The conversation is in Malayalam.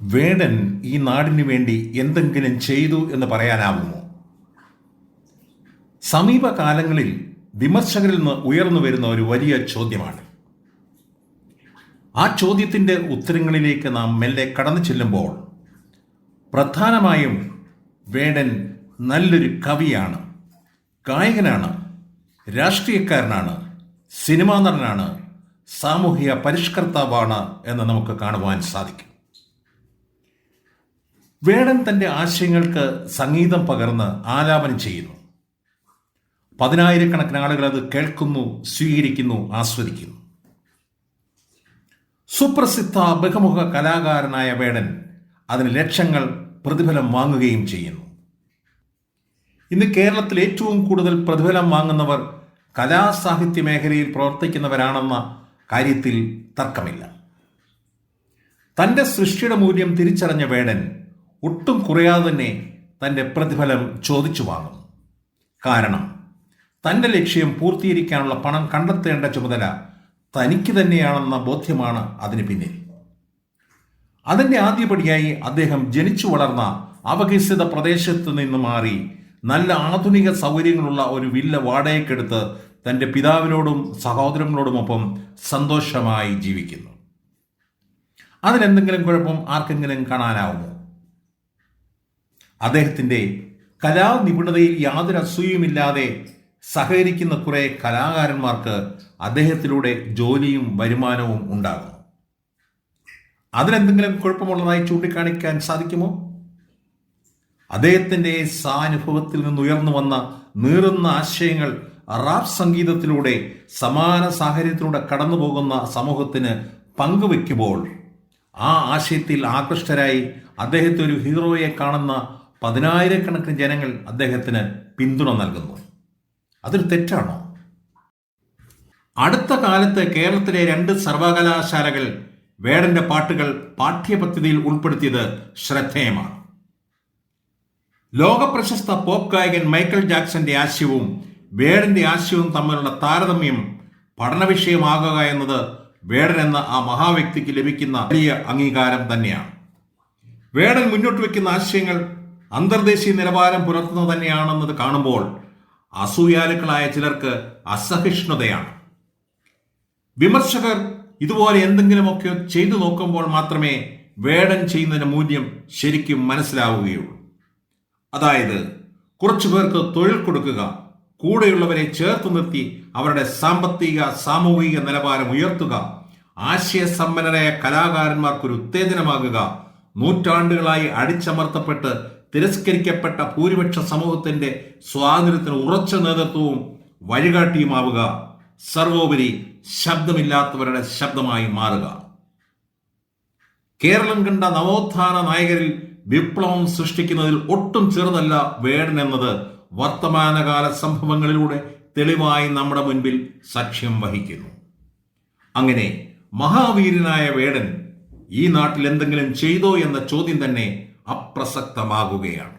വേടൻ ഈ നാടിനു വേണ്ടി എന്തെങ്കിലും ചെയ്തു എന്ന് പറയാനാവുമോ? സമീപകാലങ്ങളിൽ വിമർശകരിൽ നിന്ന് ഉയർന്നു വരുന്ന ഒരു വലിയ ചോദ്യമാണ്. ആ ചോദ്യത്തിന്റെ ഉത്തരങ്ങളിലേക്ക് നാം മെല്ലെ കടന്നു ചെല്ലുമ്പോൾ പ്രധാനമായും വേടൻ നല്ലൊരു കവിയാണ് ഗായകനാണ് രാഷ്ട്രീയക്കാരനാണ് സിനിമാ നടനാണ് സാമൂഹിക പരിഷ്കർത്താവാണ് എന്ന് നമുക്ക് കാണുവാൻ സാധിക്കും. വേടൻ തന്റെ ആശയങ്ങൾക്ക് സംഗീതം പകർന്ന് ആലാപനം ചെയ്യുന്നു. പതിനായിരക്കണക്കിന് ആളുകൾ അത് കേൾക്കുന്നു സ്വീകരിക്കുന്നു ആസ്വദിക്കുന്നു. സുപ്രസിദ്ധ ബഹുമുഖ കലാകാരനായ വേടൻ അതിന് ലക്ഷങ്ങൾ പ്രതിഫലം വാങ്ങുകയും ചെയ്യുന്നു. ഇന്ന് കേരളത്തിൽ ഏറ്റവും കൂടുതൽ പ്രതിഫലം വാങ്ങുന്നവർ കലാസാഹിത്യ മേഖലയിൽ പ്രവർത്തിക്കുന്നവരാണെന്ന കാര്യത്തിൽ തർക്കമില്ല. തന്റെ സൃഷ്ടിയുടെ മൂല്യം തിരിച്ചറിഞ്ഞ വേടൻ ഒട്ടും കുറയാതെ തന്നെ തന്റെ പ്രതിഫലം ചോദിച്ചു വാങ്ങും. കാരണം തന്റെ ലക്ഷ്യം പൂർത്തീകരിക്കാനുള്ള പണം കണ്ടെത്തേണ്ട ചുമതല തനിക്ക് തന്നെയാണെന്ന ബോധ്യമാണ് അതിന് പിന്നിൽ. അതിന്റെ ആദ്യപടിയായി അദ്ദേഹം ജനിച്ചു വളർന്ന അപകീസിത പ്രദേശത്ത് നിന്ന് മാറി നല്ല ആധുനിക സൗകര്യങ്ങളുള്ള ഒരു വില്ല വാടകയ്ക്കെടുത്ത് തന്റെ പിതാവിനോടും സഹോദരങ്ങളോടുമൊപ്പം സന്തോഷമായി ജീവിക്കുന്നു. അതിലെന്തെങ്കിലും കുഴപ്പം ആർക്കെങ്കിലും കാണാനാവുമോ? അദ്ദേഹത്തിന്റെ കലാനിപുണതയിൽ യാതൊരു അസൂയുമില്ലാതെ സഹകരിക്കുന്ന കുറെ കലാകാരന്മാർക്ക് അദ്ദേഹത്തിലൂടെ ജോലിയും വരുമാനവും ഉണ്ടാകും അതിനെന്തെങ്കിലും കുഴപ്പമുള്ളതായി ചൂണ്ടിക്കാണിക്കാൻ സാധിക്കുമോ? അദ്ദേഹത്തിന്റെ സാനുഭവത്തിൽ നിന്ന് ഉയർന്നു വന്ന നീറുന്ന ആശയങ്ങൾ റാപ്പ് സംഗീതത്തിലൂടെ സമാന സാഹചര്യത്തിലൂടെ കടന്നു പോകുന്ന സമൂഹത്തിന് പങ്കുവെക്കുമ്പോൾ ആ ആശയത്തിൽ ആകൃഷ്ടരായി അദ്ദേഹത്തെ ഒരു ഹീറോയെ കാണുന്ന പതിനായിരക്കണക്കിന് ജനങ്ങൾ അദ്ദേഹത്തിന് പിന്തുണ നൽകുന്നു. അതൊരു തെറ്റാണോ? അടുത്ത കാലത്ത് കേരളത്തിലെ രണ്ട് സർവകലാശാലകൾ വേടന്റെ പാട്ടുകൾ പാഠ്യപദ്ധതിയിൽ ഉൾപ്പെടുത്തിയത് ശ്രദ്ധേയമാണ്. ലോകപ്രശസ്ത പോപ്പ് ഗായകൻ മൈക്കൽ ജാക്സന്റെ ആശയവും വേടന്റെ ആശയവും തമ്മിലുള്ള താരതമ്യം പഠന വിഷയമാകുക എന്നത് വേടൻ എന്ന ആ മഹാവ്യക്തിക്ക് ലഭിക്കുന്ന വലിയ അംഗീകാരം തന്നെയാണ്. വേടൻ മുന്നോട്ട് വയ്ക്കുന്ന ആശയങ്ങൾ അന്തർദേശീയ നിലവാരം പുലർത്തുന്നത് തന്നെയാണെന്നത് കാണുമ്പോൾ അസൂയാലുക്കളായ ചിലർക്ക് അസഹിഷ്ണുതയാണ്. വിമർശകർ ഇതുപോലെ എന്തെങ്കിലുമൊക്കെ ചെയ്തു നോക്കുമ്പോൾ മാത്രമേ വേടൻ ചെയ്യുന്നതിന് മൂല്യം ശരിക്കും മനസ്സിലാവുകയുള്ളൂ. അതായത് കുറച്ചു പേർക്ക് തൊഴിൽ കൊടുക്കുക കൂടെയുള്ളവരെ ചേർത്ത് നിർത്തി അവരുടെ സാമ്പത്തിക സാമൂഹിക നിലവാരം ഉയർത്തുക ആശയസമ്പന്നരായ കലാകാരന്മാർക്കൊരു ഉത്തേജനമാകുക നൂറ്റാണ്ടുകളായി അടിച്ചമർത്തപ്പെട്ട് തിരസ്കരിക്കപ്പെട്ട ഭൂരിപക്ഷ സമൂഹത്തിന്റെ സ്വാതന്ത്ര്യത്തിന് ഉറച്ച നേതൃത്വവും വഴികാട്ടിയുമാവുക. സർവോപരി ശബ്ദമില്ലാത്തവരുടെ ശബ്ദമായി മാറുക. കേരളം കണ്ട നവോത്ഥാന നായകരിൽ വിപ്ലവം സൃഷ്ടിക്കുന്നതിൽ ഒട്ടും ചെറുതല്ല വേടൻ എന്നത് വർത്തമാനകാല സംഭവങ്ങളിലൂടെ തെളിവായി നമ്മുടെ മുൻപിൽ സാക്ഷ്യം വഹിക്കുന്നു. അങ്ങനെ മഹാവീരനായ വേടൻ ഈ നാട്ടിൽ എന്തെങ്കിലും ചെയ്തോ എന്ന ചോദ്യം തന്നെ അപ്രസക്തമാകുകയാണ്